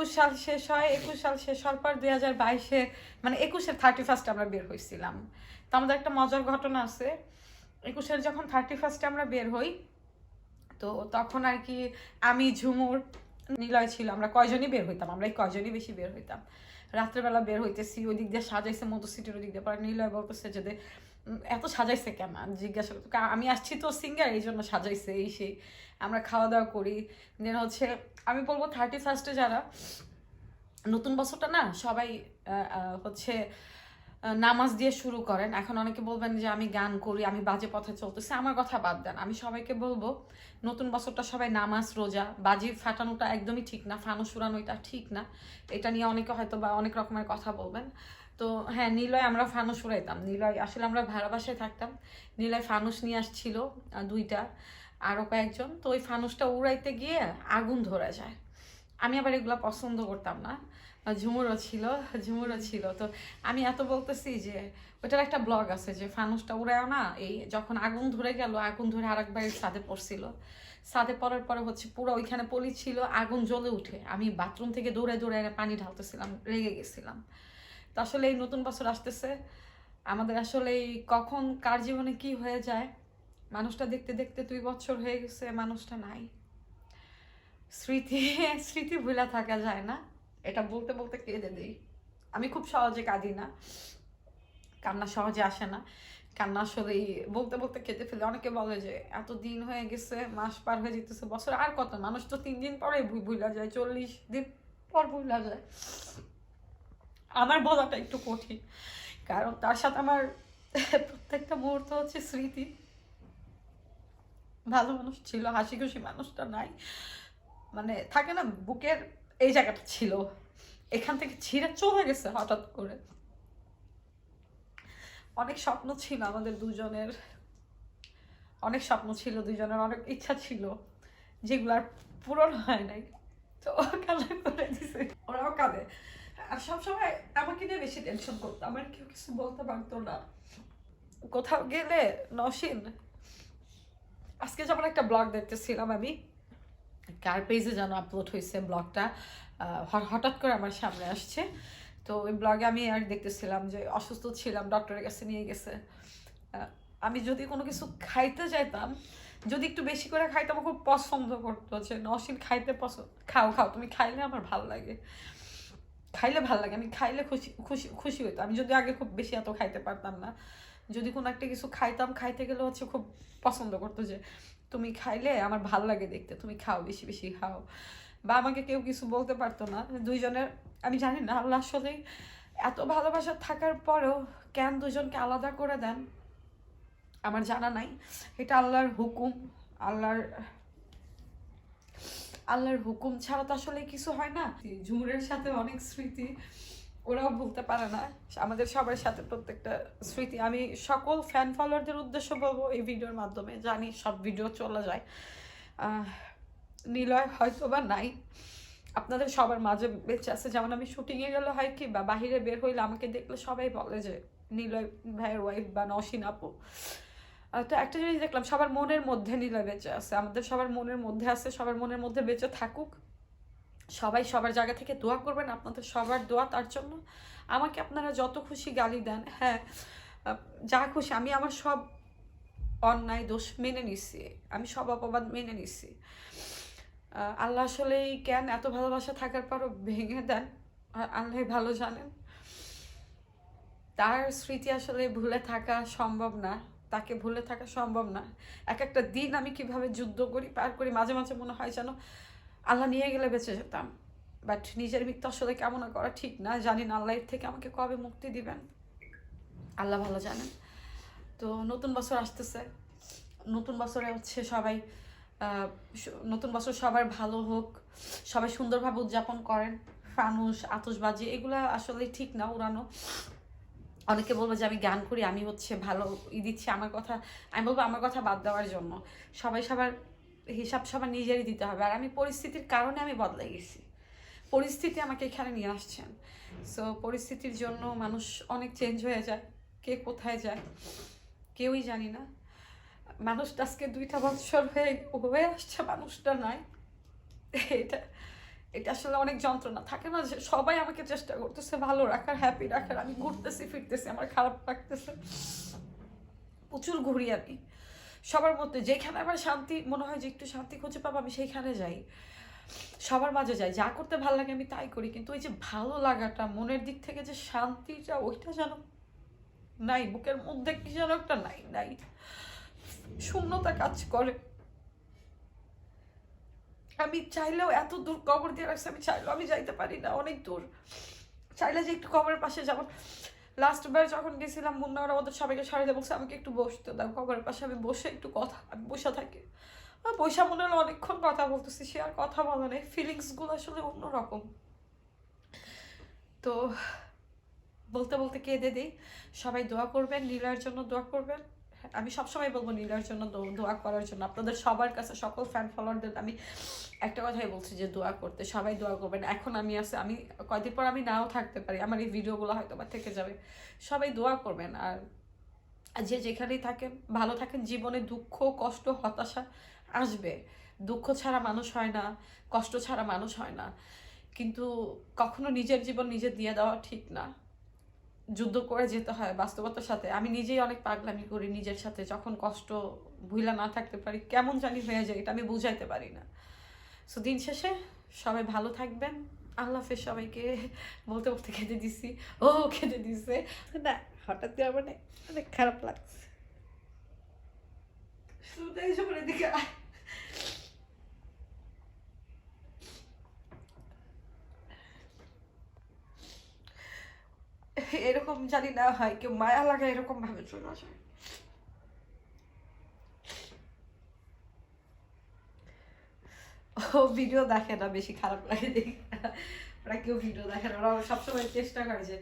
একুশ সাল শেষ হয় একুশ সাল শেষ হওয়ার পর দুই হাজার বাইশে মানে একুশের থার্টি ফার্স্ট আমরা বের হয়েছিলাম তো আমাদের একটা মজার ঘটনা আছে। একুশের যখন থার্টি ফার্স্টে আমরা বের হই তো তখন আর কি আমি ঝুমুর নিলয় ছিল। আমরা কয়জনই বের হইতাম? আমরা এই কয়জনই বেশি বের হইতাম। রাত্রেবেলা বের হইতেছি ওই দিক দিয়ে সাজাইছে মধু সিটির ওই দিক দিয়ে পরে নিলয় বলতেছে যে দে, উম, এত সাজাইছে কেন? জিজ্ঞাসা করতে আমি আসছি তো সিঙ্গার এই জন্য সাজাইছে, এই সেই। আমরা খাওয়া দাওয়া করি। দেন হচ্ছে, আমি বলব থার্টি ফার্স্টে যারা, নতুন বছরটা না, সবাই হচ্ছে নামাজ দিয়ে শুরু করেন। এখন অনেকে বলবেন যে, আমি গান করি, আমি বাজে পথে চলতেছি, আমার কথা বাদ দেন। আমি সবাইকে বলব, নতুন বছরটা সবাই নামাজ, রোজা, বাজি ফাটানোটা একদমই ঠিক না, ফানুস উড়ানো এটা ঠিক না। এটা নিয়ে অনেকে হয়তো বা অনেক রকমের কথা বলবেন। তো হ্যাঁ নীলয় আমরা ফানুস উড়াইতাম। নীলয়, আসলে আমরা ভাড়া থাকতাম। নীলয় ফানুস নিয়ে আসছিল দুইটা আরও কয়েকজন। তো ওই ফানুসটা উড়াইতে গিয়ে আগুন ধরে যায়। আমি আবার এগুলো পছন্দ করতাম না। আর ঝুমুরও ছিল ঝুমুরও ছিল। তো আমি এত বলতেছি যে ওটার একটা ব্লগ আছে যে, ফানুসটা উড়ায়ও না, এই যখন আগুন ধরে গেল, আগুন ধরে আরেকবার সাদে পড়ছিল। ছাদে পড়ার পরে হচ্ছে পুরো ওইখানে পলি ছিল, আগুন জ্বলে উঠে। আমি বাথরুম থেকে দৌড়ে দৌড়ে পানি ঢালতেছিলাম, রেগে গেছিলাম। তো আসলে এই নতুন বছর আসতেছে। আমাদের আসলে এই কখন, কার জীবনে কি হয়ে যায়, মানুষটা দেখতে দেখতে দুই বছর হয়ে গেছে, মানুষটা নাই। স্মৃতি স্মৃতি ভুলা থাকা যায় না। এটা বলতে বলতে কেঁদে দিই। আমি খুব সহজে কাঁদি না। কান্না সহজে আসে না। কান্না আসলে বলতে বলতে কেঁদে ফেলে। অনেকে বলে যে এত দিন হয়ে গেছে, মাস পার হয়ে যেতেছে, বছর আর কত? মানুষ তো তিন দিন পরে ভুলা যায়, চল্লিশ দিন পর ভুলা যায়। আমার বলাটা একটু কঠিন। কারণ তার সাথে আমার প্রত্যেকটা মুহূর্ত হচ্ছে স্মৃতি। ভালো মানুষ ছিল হাসি খুশি মানুষটা নাই। মানে থাকে না, বুকের এই জায়গাটা ছিল। এখান থেকে ছিঁড়ে চলে গেছে হঠাৎ করে। অনেক স্বপ্ন ছিল আমাদের দুজনের। অনেক স্বপ্ন ছিল দুজনের, অনেক ইচ্ছা ছিল। যেগুলো আর পূরণ হয় নাই। তো ওরাও কাঁদে। আর সবসময় আমাকে নিয়ে বেশি টেনশন করতো। আমার কেউ কিছু বলতে পারতো না। কোথাও গেলে নসীন, আজকে যেমন একটা ব্লগ দেখতেছিলাম আমি, কার পেজে যেন আপলোড হয়েছে ব্লগটা হঠাৎ করে আমার সামনে আসছে। তো ওই ব্লগে আমি আর দেখতেছিলাম যে অসুস্থ ছিলাম ডক্টরের কাছে নিয়ে গেছে। আমি যদি কোনো কিছু খাইতে যাইতাম, যদি একটু বেশি করে খাইতাম খুব পছন্দ করতো যে, নসীন, খাইতে পছন্দ খাও খাও, তুমি খাইলে আমার ভালো লাগে। খাইলে ভালো লাগে। আমি খাইলে খুশি খুশি খুশি হইতো আমি যদি আগে খুব বেশি এত খাইতে পারতাম না, যদি কোনো একটা কিছু খাইতাম, খাইতে গেলে হচ্ছে খুব পছন্দ করতো যে, তুমি খাইলে আমার ভালো লাগে দেখতে, তুমি খাও, বেশি বেশি খাও। বা আমাকে কেউ কিছু বলতে পারতো না। দুইজনের, আমি জানি না, আল্লাহ আসলে এত ভালোবাসা থাকার পরেও কেন দুজনকে আলাদা করে দেন? আমার জানা নাই। এটা আল্লাহর হুকুম, আল্লাহর আল্লাহর হুকুম ছাড়া তো আসলে কিছু হয় না। ঝুমুরের সাথে অনেক স্মৃতি ওরাও ভুলতে পারে না। আমাদের সবার সাথে প্রত্যেকটা স্মৃতি। আমি সকল ফ্যান ফলোয়ারদের উদ্দেশ্য বলব এই ভিডিওর মাধ্যমে। জানি সব ভিডিও চলে যায়। নিলয় হয়তো বা নাই। আপনাদের সবার মাঝে বেঁচে আছে। যেমন আমি শুটিংয়ে গেলে হয় কি বা বাহিরে বের হইলে আমাকে দেখলে সবাই বলে যে, নিলয় ভাইয়ের ওয়াইফ বা নসীন আপু। তো একটা জিনিস দেখলাম, সবার মনের মধ্যে নিলয় বেঁচে আছে। আমাদের সবার মনের মধ্যে আছে, সবার মনের মধ্যে বেঁচে থাকুক। সবাই সবার জায়গা থেকে দোয়া করবেন, আপনাদের সবার দোয়া তার জন্য। আমাকে আপনারা যত খুশি গালি দেন হ্যাঁ যা খুশি। আমি আমার সব অন্যায় দোষ মেনে নিছি। আমি সব অপবাদ মেনে নিছি। আল্লাহ আসলে কেন এত ভালোবাসা থাকার পরও ভেঙে দেন। আল্লাহ ভালো জানেন। তার স্মৃতি আসলে ভুলে থাকা সম্ভব না। তাকে ভুলে থাকা সম্ভব না। এক একটা দিন আমি কীভাবে যুদ্ধ করি, পার করি, মাঝে মাঝে মনে হয় যেন আল্লাহ নিয়ে গেলে বেঁচে যেতাম। বাট নিজের মৃত্যু আসলে কামনা করা ঠিক না। জানি না আল্লাহ থেকে আমাকে কবে মুক্তি দিবেন। আল্লাহ ভালো জানেন। তো নতুন বছর আসতেছে। নতুন বছরে হচ্ছে সবাই নতুন বছর সবার ভালো হোক, সবাই সুন্দরভাবে উদযাপন করেন। ফানুস, আতশবাজি, এগুলো আসলে ঠিক না, উড়ানো। অনেকে বলব যে আমি গান করি, আমি হচ্ছে ভালো ই দিচ্ছি আমার কথা, আমি বলব আমার কথা বাদ দেওয়ার জন্য। সবাই সবার হিসাব সবার নিজেরই দিতে হবে। আর আমি পরিস্থিতির কারণে আমি বদলে গেছি। পরিস্থিতি আমাকে এখানে নিয়ে আসছেন। সো পরিস্থিতির জন্য মানুষ অনেক চেঞ্জ হয়ে যায়। কে কোথায় যায়? কেউই জানি না। মানুষটা আজকে দুইটা বছর হয়ে হয়ে আসছে, মানুষটা নয়। এটা এটা আসলে অনেক যন্ত্রণা। থাকে না যে সবাই আমাকে চেষ্টা করতেছে ভালো রাখার হ্যাপি রাখার, আমি ঘুরতেছি, ফিরতেছি, আমার খারাপ লাগতেছে। প্রচুর ঘুরি আমি। সবার মধ্যে যেখানে আমার শান্তি, মনে হয় যে একটু শান্তি খুঁজে পাবো, আমি সেইখানে যাই। সবার মাঝে যাই। যা করতে ভালো লাগে আমি তাই করি। কিন্তু ওই যে ভালো লাগাটা, মনের দিক থেকে যে শান্তিটা, ওইটা যেন নাই, বুকের মধ্যে কি যেন একটা নাই নাই। শূন্যতা কাজ করে। আমি চাইলেও এত দূর কবর দিয়ে রাখছি আমি চাইলেও আমি যাইতে পারি না, অনেক দূর। চাইলে যে একটু কবরের পাশে যেমন লাস্ট বার যখন গেছিলাম, মুন্না ওরা ওদের সবাইকে সারিয়ে বলছে, আমাকে একটু বসতে দাও, কবরের পাশে আমি বসে একটু কথা, আমি বসে থাকি। বৈশা মনে হলো অনেকক্ষণ কথা বলতেছি, সে আর কথা বলে নেই। ফিলিংসগুলো আসলে অন্যরকম। তো বলতে বলতে কেঁদে দিই। সবাই দোয়া করবেন, নীলার জন্য দোয়া করবেন। আমি সবসময় বলব নীলার জন্য দোয়া করার জন্য। আপনাদের সবার কাছে, সকল ফ্যান ফলোয়ারদের আমি একটা কথাই বলছি যে দোয়া করতে, সবাই দোয়া করবেন। এখন আমি আছে, আমি কয়দিন পর আমি নাও থাকতে পারি, আমার এই ভিডিওগুলো হয়তো বা থেকে যাবে। সবাই দোয়া করবেন আর আর যে যেখানেই থাকেন, ভালো থাকেন, জীবনে দুঃখ, কষ্ট, হতাশা আসবে। দুঃখ ছাড়া মানুষ হয় না, কষ্ট ছাড়া মানুষ হয় না। কিন্তু কখনো নিজের জীবন নিজে দিয়ে দেওয়া ঠিক না। যুদ্ধ করে যেতে হয় বাস্তবতার সাথে। আমি নিজেই অনেক পাগলামি করি নিজের সাথে, যখন কষ্ট ভুলা না থাকতে পারি, কেমন জানি হয়ে যায়, এটা আমি বুঝাইতে পারি না। সো দিন শেষে সবাই ভালো থাকবেন। আল্লাহ হাফেজ সবাইকে বলতে বলতে খেতে দিছি। ও, খেতে দিছে। না, হঠাৎ করে মানে অনেক খারাপ লাগছে। শুরুতে এসে করে দিকে এরকম জানি না হয়, কেউ মায়া লাগা এরকম ভাবে চলে আসে ও ভিডিও দেখে না, বেশি খারাপ লাগে ওরা কেউ ভিডিও দেখে না, ওরা সবসময় চেষ্টা করে যে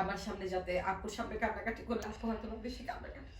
আমার সামনে যাতে আপুর সামনে কান্নাকাটি করলে আপু হয়তো বেশি কান্নাকাটি